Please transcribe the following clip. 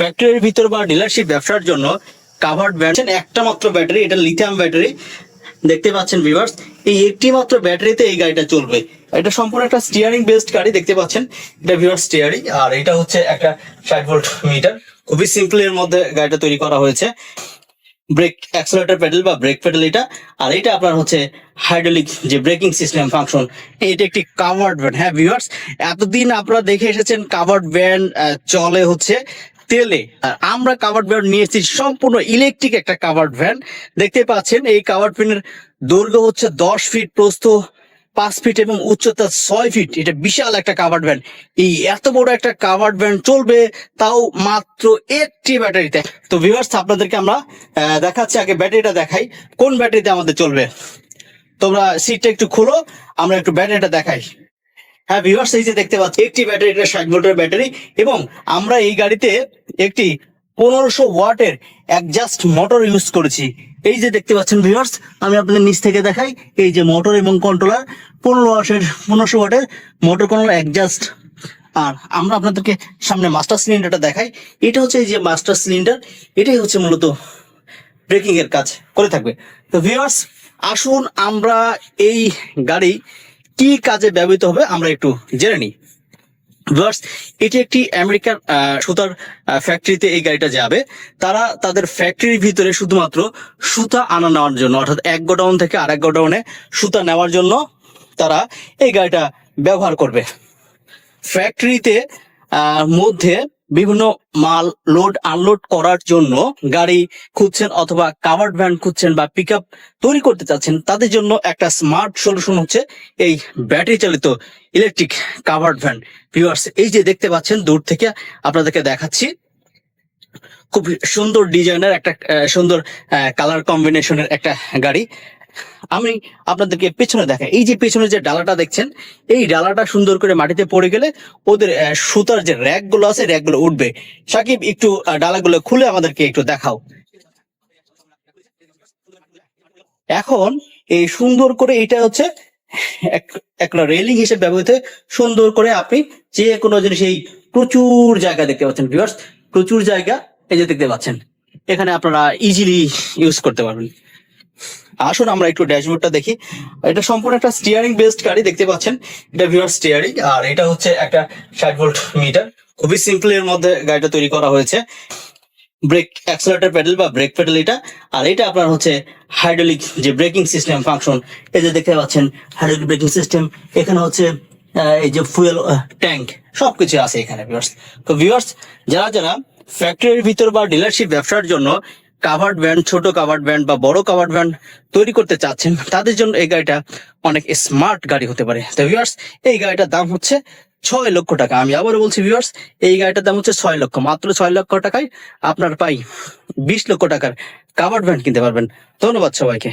ফ্যাক্টরির ভিতর বা ডিলারশিপ ব্যবসার জন্য কাভার্ড ব্যাটারি একটা মাত্র ব্যাটারি এটা লিথিয়াম ব্যাটারি দেখতে পাচ্ছেন ভিভার্স এই একটি মাত্র ব্যাটারিতে এই গাড়িটা চলবে। এটা সম্পূর্ণ একটা স্টিয়ারিং বেসড গাড়ি, দেখতে পাচ্ছেন? এটা ভিউয়ার্স স্টিয়ারিং আর এটা হচ্ছে একটা ষাট ভোল্ট মিটার খুবই সিম্পল এর মধ্যে গাড়িটা তৈরি করা হয়েছে। ব্রেক অ্যাক্সেলেটর প্যাডেল বা ব্রেক প্যাডেল এটা। আর এটা আপনার হচ্ছে হাইড্রোলিক যে ব্রেকিং সিস্টেম ফাংশন এটা একটি কাভার্ড ভ্যান হ্যাঁ ভিউয়ার্স এতদিন আপনারা দেখে এসেছেন কাভার্ড ভ্যান চলে হচ্ছে। তেলে আর আমরা কাভার্ড ভ্যান নিয়েছি সম্পূর্ণ ইলেকট্রিক একটা কাভার্ড ভ্যান দেখতে পাচ্ছেন, এই কাভার্ড ভ্যানের দৈর্ঘ্য হচ্ছে দশ ফিট প্রস্থ, পাঁচ ফিট এবং উচ্চতা ছয় ফিট এটা বিশাল একটা কাভার্ড ভ্যান এই এত বড় একটা কাভার্ড ভ্যান চলবে তাও মাত্র একটি ব্যাটারিতে। তো ভিউয়ার্স আপনাদেরকে আমরা দেখাচ্ছি, আগে ব্যাটারিটা দেখাই, কোন ব্যাটারিতে আমাদের চলবে। তোমরা সিটটা একটু খোলো, আমরা একটু ব্যাটারিটা দেখাই। হ্যাঁ ভিউয়ার্স এই যে দেখতে পাচ্ছি একটি ব্যাটারি এটা ষাট ভোল্টের ব্যাটারি এবং আমরা এই গাড়িতে একটি পনেরোশো ওয়াটের অ্যাডজাস্ট মোটর ইউজ করেছি। এই যে দেখতে পাচ্ছেন ভিউয়ার্স আমি আপনাদের নিচ থেকে দেখাই, এই যে মোটর এবং কন্ট্রোলার পনেরো ওয়াটের, পনেরোশো ওয়াটের মোটর কন্ট্রোলার অ্যাডজাস্ট আর আমরা আপনাদেরকে সামনে মাস্টার সিলিন্ডারটা দেখাই। এটা হচ্ছে এই যে মাস্টার সিলিন্ডার এটাই হচ্ছে মূলত ব্রেকিং এর কাজ, করে থাকবে। তো ভিউয়ার্স আসুন আমরা এই গাড়ি কি কাজে ব্যবহৃত হবে আমরা একটু জেনে নিই। ভিউয়ার্স এটি একটি আমেরিকান আহ, সুতার ফ্যাক্টরিতে এই গাড়িটা যাবে। তারা তাদের ফ্যাক্টরির ভিতরে শুধুমাত্র সুতা আনা নেওয়ার জন্য অর্থাৎ এক গোডাউন থেকে আরেক গোডাউনে সুতা নেওয়ার জন্য তারা এই গাড়িটা ব্যবহার করবে। ফ্যাক্টরিতে মধ্যে বিভিন্ন মাল লোড আনলোড করার জন্য গাড়ি খুঁজছেন অথবা কাভার্ড ভ্যান খুঁজছেন বা পিক তৈরি করতে চাচ্ছেন, তাদের জন্য একটা স্মার্ট সলিউশন হচ্ছে এই ব্যাটারি চালিত ইলেকট্রিক কাভার্ড ভ্যান ভিউয়ার্স এই যে দেখতে পাচ্ছেন, দূর থেকে আপনাদেরকে দেখাচ্ছি। খুব সুন্দর ডিজাইনের একটা সুন্দর কালার কম্বিনেশনের একটা গাড়ি। আমি আপনাদেরকে পেছনে দেখাই। এই যে পেছনে যে ডালাটা দেখছেন, এই ডালাটা সুন্দর করে মাটিতে পড়ে গেলে ওদের সুতার যে র্যাকগুলো আছে র্যাকগুলো উঠবে। সাকিব, একটু ডালাগুলো খুলে আমাদেরকে একটু দেখাও। এখন এই সুন্দর করে এটা হচ্ছে এক- একটা রেলিং হিসেবে ব্যবহৃত সুন্দর করে আপনি যে কোনো জিনিস এই প্রচুর জায়গা দেখতে পাচ্ছেন প্রচুর জায়গা এই যে দেখতে পাচ্ছেন। এখানে আপনারা ইজিলি ইউজ করতে পারবেন। আসুন, আমরা একটু ড্যাশবোর্ডটা দেখি। এটা সম্পূর্ণ একটা স্টিয়ারিং বেসড গাড়ি, দেখতে পাচ্ছেন? এটা ভিউয়ার স্টিয়ারিং আর এটা হচ্ছে একটা ষাট ভোল্ট মিটার খুবই সিম্পল এর মধ্যে গাড়িটা তৈরি করা হয়েছে। ব্রেক অ্যাক্সেলেটর প্যাডেল বা ব্রেক প্যাডেল এটা। আর এটা আপনার হচ্ছে হাইড্রোলিক যে ব্রেকিং সিস্টেম ফাংশন এই যে দেখতে পাচ্ছেন হাইড্রোলিক ব্রেকিং সিস্টেম এখানে হচ্ছে এই যে ফুয়েল ট্যাঙ্ক সবকিছু আছে এখানে ভিউয়ার্স তো ভিউয়ার্স যারা যারা ফ্যাক্টরির ভিতর বা ডিলারশিপ ব্যবসার জন্য কাভার্ড ব্যান্ড ছোট কাভার্ড ব্যান্ড বা বড় কাভার্ড ব্যান্ড তৈরি করতে চাচ্ছেন, তাদের জন্য এই গাড়িটা অনেক স্মার্ট গাড়ি হতে পারে। তো ভিউয়ার্স এই গাড়িটার দাম হচ্ছে ছয় লক্ষ টাকা। আমি আবারও বলছি ভিউয়ার্স এই গাড়িটার দাম হচ্ছে ছয় লক্ষ, মাত্র ছয় লক্ষ টাকায় আপনার পাই বিশ লক্ষ টাকার কাভার্ড ব্যান্ড কিনতে পারবেন। ধন্যবাদ সবাইকে।